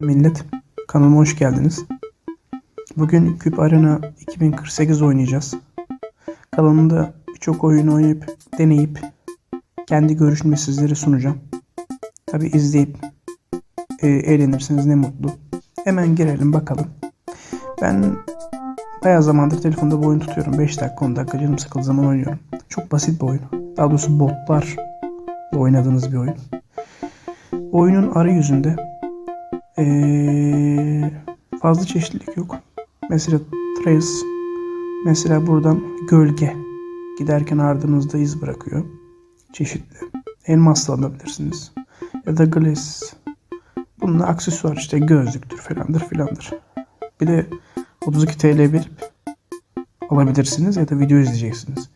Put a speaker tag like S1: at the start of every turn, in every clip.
S1: Millet kanalıma hoş geldiniz. Bugün Küp Arena 2048 oynayacağız. Kanalımda birçok oyun oynayıp deneyip kendi görüşümü sizlere sunacağım. Tabi izleyip e, eğlenirsiniz ne mutlu. Hemen girelim bakalım. Ben bayağı zamandır telefonda bu oyunu tutuyorum. 5 dakika 10 dakika canım sıkıldığı zaman oynuyorum. Çok basit bir oyun. Daha doğrusu botlarla oynadığınız bir oyun. Oyunun arayüzünde ee, fazla çeşitlilik yok. Mesela trace, mesela buradan gölge giderken ardınızda iz bırakıyor. Çeşitli. Elmasla alabilirsiniz. Ya da glass. Bunun aksesuar işte gözlüktür falandır filandır. Bir de 32 TL verip alabilirsiniz ya da video izleyeceksiniz.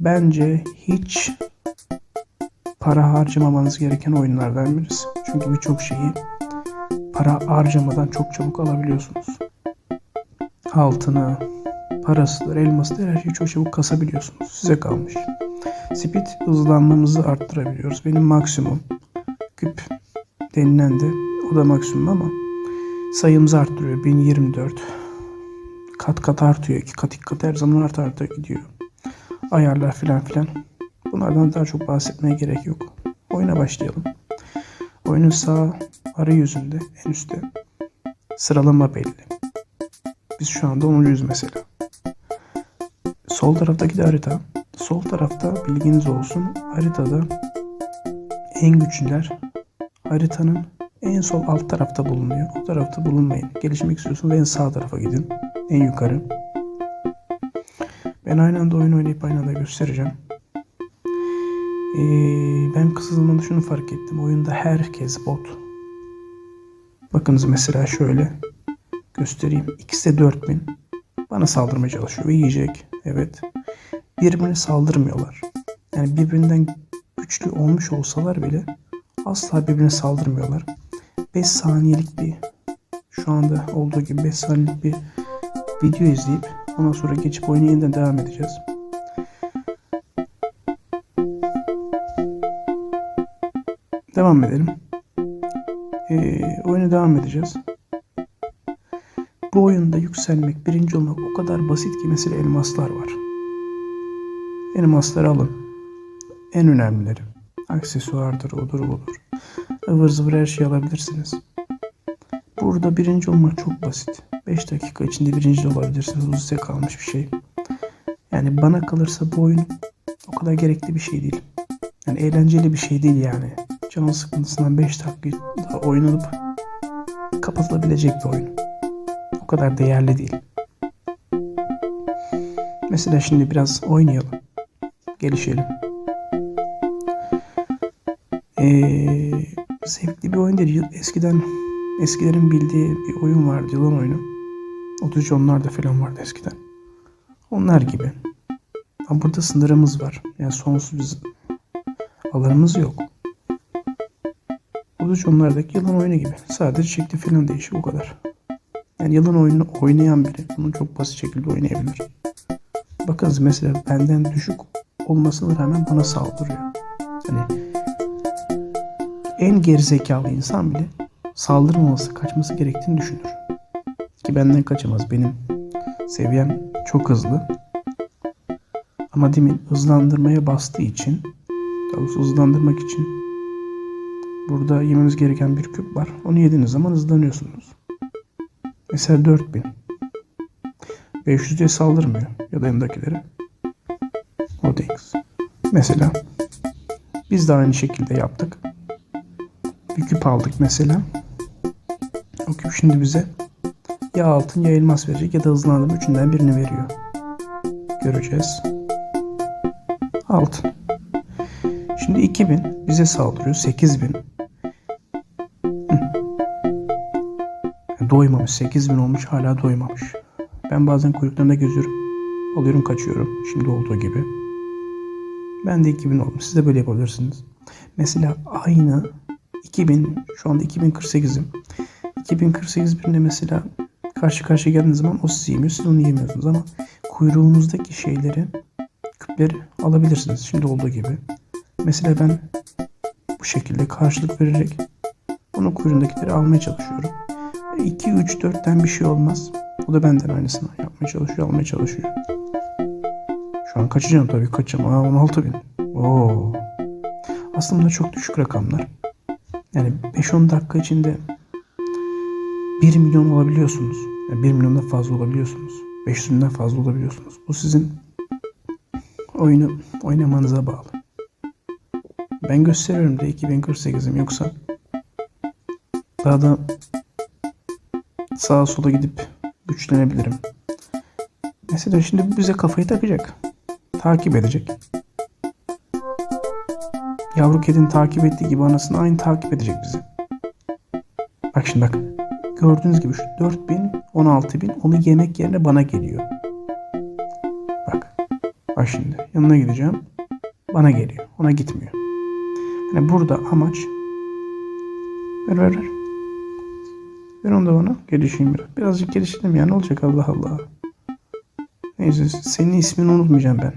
S1: Bence hiç para harcamamanız gereken oyunlardan birisi. Çünkü birçok şeyi para harcamadan çok çabuk alabiliyorsunuz. Altını, parasıdır, elmasıdır her şeyi çok çabuk kasabiliyorsunuz. Size kalmış. Speed hızlanmamızı arttırabiliyoruz. Benim maksimum küp denilen de o da maksimum ama sayımızı arttırıyor. 1024 kat kat artıyor. iki kat iki kat her zaman art arta gidiyor. Ayarlar filan filan. Bunlardan daha çok bahsetmeye gerek yok. Oyuna başlayalım. Oyunun sağ arayüzünde en üstte sıralama belli. Biz şu anda 10'uncuyuz mesela. Sol taraftaki de harita. Sol tarafta bilginiz olsun haritada en güçlüler haritanın en sol alt tarafta bulunuyor. O tarafta bulunmayın. Gelişmek istiyorsanız en sağ tarafa gidin. En yukarı. Ben aynı anda oyun oynayıp aynı anda göstereceğim. Ee, ben kısa zamanda şunu fark ettim. Oyunda herkes bot. Bakınız mesela şöyle göstereyim. İkisi de 4000. Bana saldırmaya çalışıyor. Ve yiyecek. Evet. Birbirine saldırmıyorlar. Yani birbirinden güçlü olmuş olsalar bile asla birbirine saldırmıyorlar. 5 saniyelik bir şu anda olduğu gibi 5 saniyelik bir video izleyip ondan sonra geçip oyuna yeniden devam edeceğiz. Devam edelim. Ee, oyuna devam edeceğiz. Bu oyunda yükselmek, birinci olmak o kadar basit ki mesela elmaslar var. Elmasları alın. En önemlileri. Aksesuardır, odur budur. ıvır zıvır her şeyi alabilirsiniz. Burada birinci olmak çok basit. 5 dakika içinde birinci olabilirsiniz. Bu size kalmış bir şey. Yani bana kalırsa bu oyun o kadar gerekli bir şey değil. Yani eğlenceli bir şey değil yani. Canın sıkıntısından 5 dakika daha oynanıp kapatılabilecek bir oyun. O kadar değerli değil. Mesela şimdi biraz oynayalım. Gelişelim. Ee, zevkli bir oyun değil. Eskiden eskilerin bildiği bir oyun vardı. Yılan oyunu. 33 onlar da falan vardı eskiden. Onlar gibi. Ama burada sınırımız var. Yani sonsuz alanımız yok. 33 onlardaki yılan oyunu gibi. Sadece şekli falan değişik o kadar. Yani yılan oyununu oynayan biri bunu çok basit şekilde oynayabilir. Bakınız mesela benden düşük olmasına rağmen bana saldırıyor. Hani en gerizekalı insan bile saldırmaması, kaçması gerektiğini düşünür. Ki benden kaçamaz. Benim seviyem çok hızlı. Ama demin hızlandırmaya bastığı için, daha hızlandırmak için burada yememiz gereken bir küp var. Onu yediğiniz zaman hızlanıyorsunuz. Mesela 4000. 500 diye saldırmıyor ya da yanındakileri. Değil. Mesela biz de aynı şekilde yaptık. Bir küp aldık mesela. O küp şimdi bize ya altın ya elmas verecek ya da hızlandırma üçünden birini veriyor. Göreceğiz. Altın. Şimdi 2000 bize saldırıyor. 8000. Doymamış. 8000 olmuş hala doymamış. Ben bazen kuyruklarında geziyorum. Alıyorum kaçıyorum. Şimdi olduğu gibi. Ben de 2000 oldum. Siz de böyle yapabilirsiniz. Mesela aynı 2000 şu anda 2048'im. 2048 birine mesela karşı karşıya geldiğiniz zaman o sizi yemiyor. Siz onu yemiyorsunuz ama kuyruğunuzdaki şeyleri küpleri alabilirsiniz. Şimdi olduğu gibi. Mesela ben bu şekilde karşılık vererek Bunun kuyruğundakileri almaya çalışıyorum. 2, 3, 4'ten bir şey olmaz. O da benden aynısını yapmaya çalışıyor, almaya çalışıyor. Şu an kaçacağım tabii kaçacağım. Aa 16 bin. Oo. Aslında çok düşük rakamlar. Yani 5-10 dakika içinde 1 milyon olabiliyorsunuz. Yani 1 milyondan fazla olabiliyorsunuz. 500 binden fazla olabiliyorsunuz. Bu sizin oyunu oynamanıza bağlı. Ben gösteriyorum da 2048'im yoksa daha da sağa sola gidip güçlenebilirim. Mesela şimdi bize kafayı takacak. Takip edecek. Yavru kedinin takip ettiği gibi anasını aynı takip edecek bizi. Bak şimdi bak. Gördüğünüz gibi şu 4000, 16000 onu yemek yerine bana geliyor. Bak. Bak şimdi yanına gideceğim. Bana geliyor. Ona gitmiyor. Yani burada amaç ver ver ver. Ver onu da bana. Gelişeyim biraz. Birazcık gelişelim ya. Ne olacak Allah Allah. Neyse senin ismini unutmayacağım ben.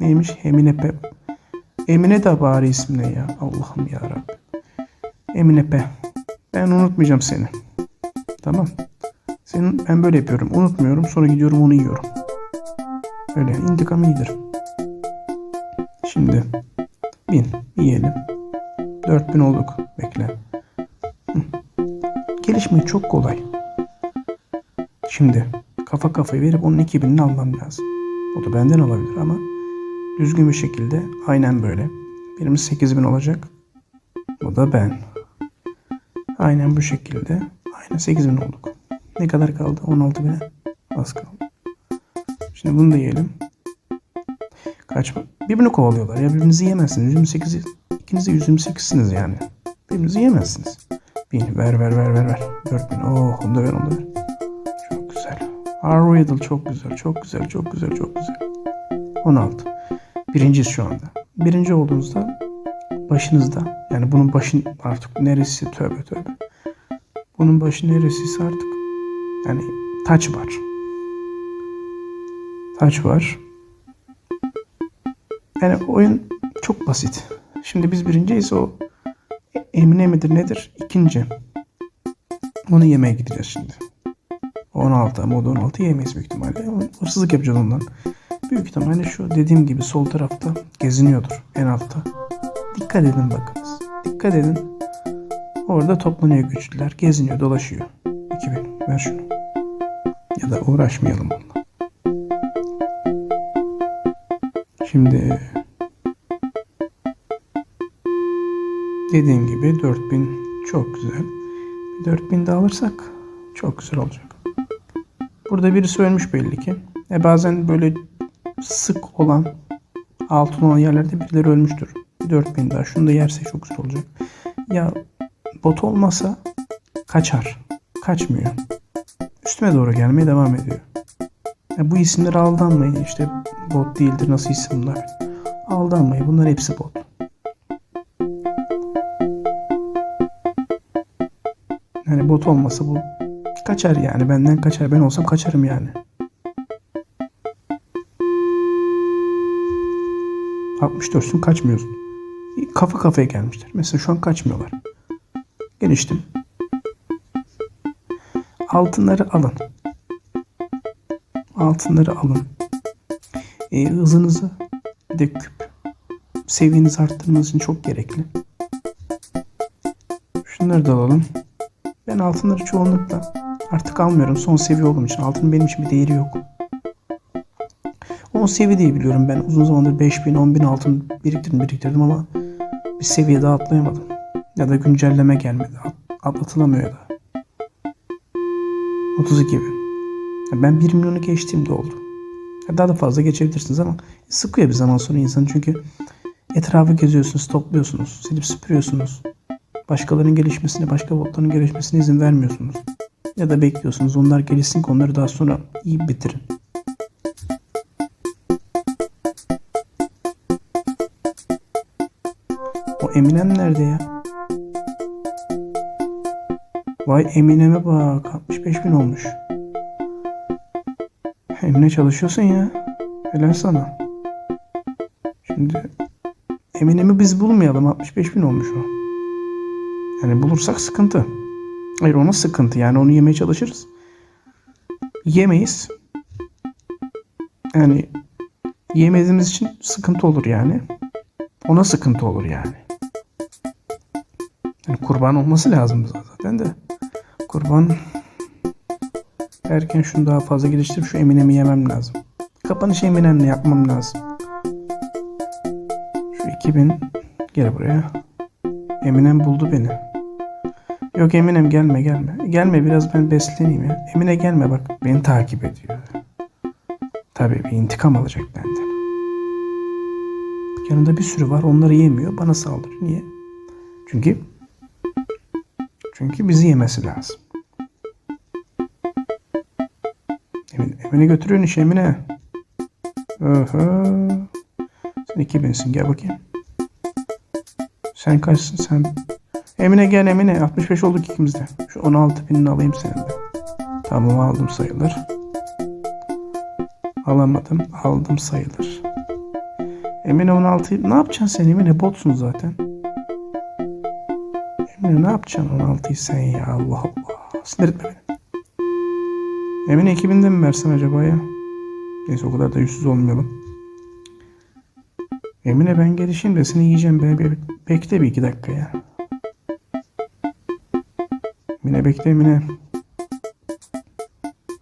S1: Neymiş? Emine Pep. Emine de bari ismi ne ya? Allah'ım ya Rabbi. Emine P. Ben unutmayacağım seni. Tamam. Senin ben böyle yapıyorum. Unutmuyorum. Sonra gidiyorum onu yiyorum. Öyle. intikam iyidir. Şimdi bin yiyelim. 4000 olduk. Bekle. Gelişmek çok kolay. Şimdi kafa kafayı verip onun 2000'ini almam lazım. O da benden olabilir ama düzgün bir şekilde aynen böyle. Birimiz 8000 olacak. O da ben. Aynen bu şekilde. Aynen 8000 olduk. Ne kadar kaldı? 16 bine. Az kaldı. Şimdi bunu da yiyelim. Kaçma. Birbirini kovalıyorlar ya. Birbirinizi yemezsiniz. 128. İkiniz de 128'siniz yani. Birbirinizi yemezsiniz. Bin. Ver ver ver ver ver. 4000. Oh onu da ver onu da ver. Çok güzel. Our Riddle çok güzel. Çok güzel. Çok güzel. Çok güzel. 16. Birinciyiz şu anda. Birinci olduğunuzda başınızda yani bunun başın artık neresi tövbe tövbe. Bunun başı neresiyse artık yani taç var. Taç var. Yani oyun çok basit. Şimdi biz birinciyiz o Emine midir nedir? İkinci. Onu yemeye gideceğiz şimdi. 16 ama o da 16 yemeyiz büyük ihtimalle. Hırsızlık yapacağız ondan. Büyük ihtimalle şu dediğim gibi sol tarafta geziniyordur en altta. Dikkat edin bakınız. Dikkat edin. Orada toplanıyor güçlüler. Geziniyor, dolaşıyor. 2000. Ver şunu. Ya da uğraşmayalım onunla. Şimdi dediğim gibi 4000 çok güzel. Bir 4000 de alırsak çok güzel olacak. Burada birisi ölmüş belli ki. E bazen böyle sık olan altın olan yerlerde birileri ölmüştür. Bir 4000 daha. Şunu da yersek çok güzel olacak. Ya bot olmasa kaçar. Kaçmıyor. Üstüme doğru gelmeye devam ediyor. Ya bu isimlere aldanmayın. İşte bot değildir. Nasıl isim bunlar? Aldanmayın. Bunlar hepsi bot. Yani bot olmasa bu kaçar yani. Benden kaçar. Ben olsam kaçarım yani. 64'sün kaçmıyorsun. Kafa kafaya gelmişler. Mesela şu an kaçmıyorlar. Geliştim. Altınları alın. Altınları alın. E, hızınızı bir seviyenizi arttırmanız için çok gerekli. Şunları da alalım. Ben altınları çoğunlukla artık almıyorum. Son seviye olduğum için altının benim için bir değeri yok. 10 seviye diye biliyorum ben. Uzun zamandır 5000, 10000 altın biriktirdim biriktirdim ama bir seviye daha atlayamadım. Ya da güncelleme gelmedi. At, atlatılamıyor da. 32 bin. Ya ben 1 milyonu geçtiğimde oldu. Daha da fazla geçebilirsiniz ama sıkıyor bir zaman sonra insan çünkü etrafı geziyorsunuz, topluyorsunuz, silip süpürüyorsunuz. Başkalarının gelişmesine, başka botların gelişmesine izin vermiyorsunuz. Ya da bekliyorsunuz onlar gelişsin ki onları daha sonra iyi bitirin. O Eminem nerede ya? Vay Eminem'e bak. 65 bin olmuş. Emine çalışıyorsun ya. Helal sana. Şimdi Eminem'i biz bulmayalım. 65 bin olmuş o. Yani bulursak sıkıntı. Hayır ona sıkıntı yani onu yemeye çalışırız. Yemeyiz. Yani yemediğimiz için sıkıntı olur yani. Ona sıkıntı olur yani. Yani kurban olması lazım zaten de. Kurban erken şunu daha fazla geliştirip şu Eminem'i yemem lazım. Kapanış Eminem'le yapmam lazım. Şu 2000 gel buraya. Eminem buldu beni. Yok Eminem gelme gelme. Gelme biraz ben besleneyim ya. Emine gelme bak beni takip ediyor. Tabii bir intikam alacak benden. Yanında bir sürü var onları yemiyor bana saldırıyor. Niye? Çünkü çünkü bizi yemesi lazım. Emine, Emine götürüyorsun iş Emine. Oho. Sen 2000'sin gel bakayım. Sen kaçsın sen? Emine gel Emine. 65 olduk ikimiz de. Şu 16 binini alayım senin de. Tamam aldım sayılır. Alamadım. Aldım sayılır. Emine 16 ne yapacaksın sen Emine? Botsun zaten. Emine ne yapacaksın 16'yı sen ya Allah Allah. Sinir etme beni. Emine 2000'de mi versen acaba ya? Neyse o kadar da yüzsüz olmayalım. Emine ben gelişeyim de seni yiyeceğim. Be be bekle bir iki dakika ya. Emine bekle Emine.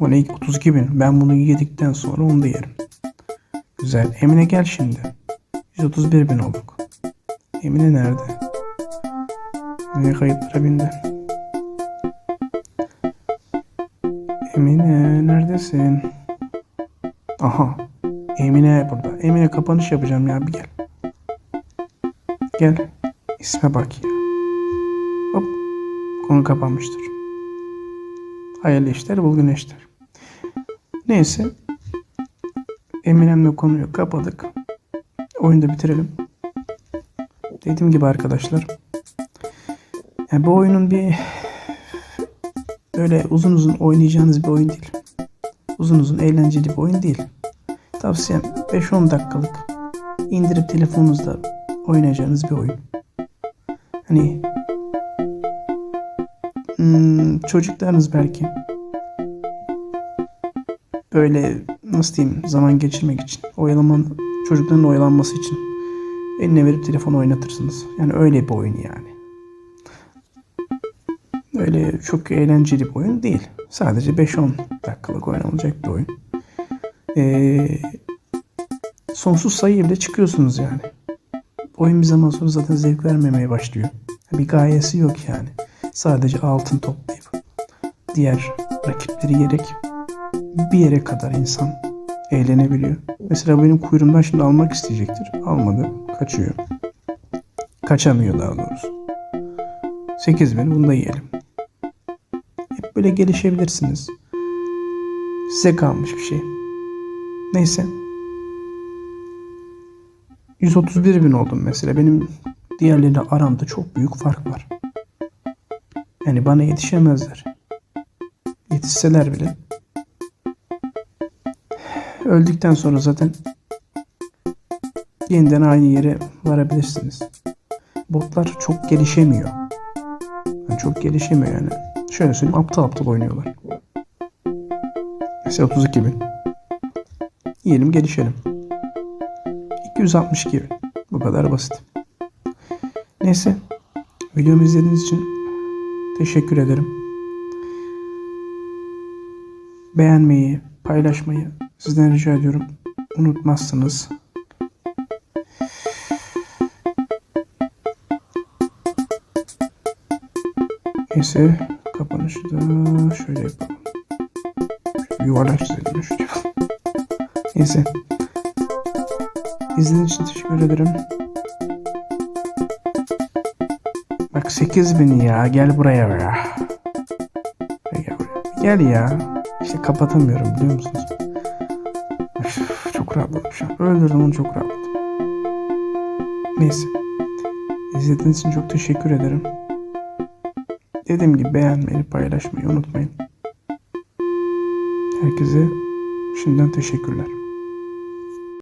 S1: O ne 32 bin. Ben bunu yedikten sonra onu da yerim. Güzel. Emine gel şimdi. 131 bin olduk. Emine nerede? Emine kayıtlara bindi. Emine neredesin? Aha. Emine burada. Emine kapanış yapacağım ya bir gel. Gel. İsme bak ya. Konu kapanmıştır. Hayırlı işler, bugün işler. Neyse. Eminem'le konuyu kapadık. Oyunu da bitirelim. Dediğim gibi arkadaşlar. Yani bu oyunun bir böyle uzun uzun oynayacağınız bir oyun değil. Uzun uzun eğlenceli bir oyun değil. Tavsiyem 5-10 dakikalık indirip telefonunuzda oynayacağınız bir oyun. Hani hmm, çocuklarınız belki böyle nasıl diyeyim zaman geçirmek için oyalaman çocukların oyalanması için eline verip telefon oynatırsınız. Yani öyle bir oyun yani. Öyle çok eğlenceli bir oyun değil. Sadece 5-10 dakikalık oynanacak bir oyun. Ee, sonsuz sayı bile çıkıyorsunuz yani. Oyun bir zaman sonra zaten zevk vermemeye başlıyor. Bir gayesi yok yani. Sadece altın toplayıp diğer rakipleri yerek bir yere kadar insan eğlenebiliyor. Mesela benim kuyruğumdan şimdi almak isteyecektir. Almadı. Kaçıyor. Kaçamıyor daha doğrusu. 8 bin bunu da yiyelim. Hep böyle gelişebilirsiniz. Size kalmış bir şey. Neyse. 131 bin oldum mesela. Benim diğerleriyle aramda çok büyük fark var. Yani bana yetişemezler. Yetişseler bile. Öldükten sonra zaten yeniden aynı yere varabilirsiniz. Botlar çok gelişemiyor. Yani çok gelişemiyor yani. Şöyle söyleyeyim aptal aptal oynuyorlar. Mesela 32 bin. Yiyelim gelişelim. 262 bin. Bu kadar basit. Neyse. Videomu izlediğiniz için teşekkür ederim. Beğenmeyi, paylaşmayı sizden rica ediyorum. Unutmazsınız. Neyse kapanışı da şöyle yapalım. Yuvarlak çizelim. Neyse. İzlediğiniz için teşekkür ederim. Bak 8000 ya gel buraya ya. Gel, gel ya. İşte kapatamıyorum biliyor musunuz? Üf, çok rahatladım şu an. Öldürdüm onu çok rahatladım. Neyse. İzlediğiniz için çok teşekkür ederim. Dediğim gibi beğenmeyi, paylaşmayı unutmayın. Herkese şimdiden teşekkürler.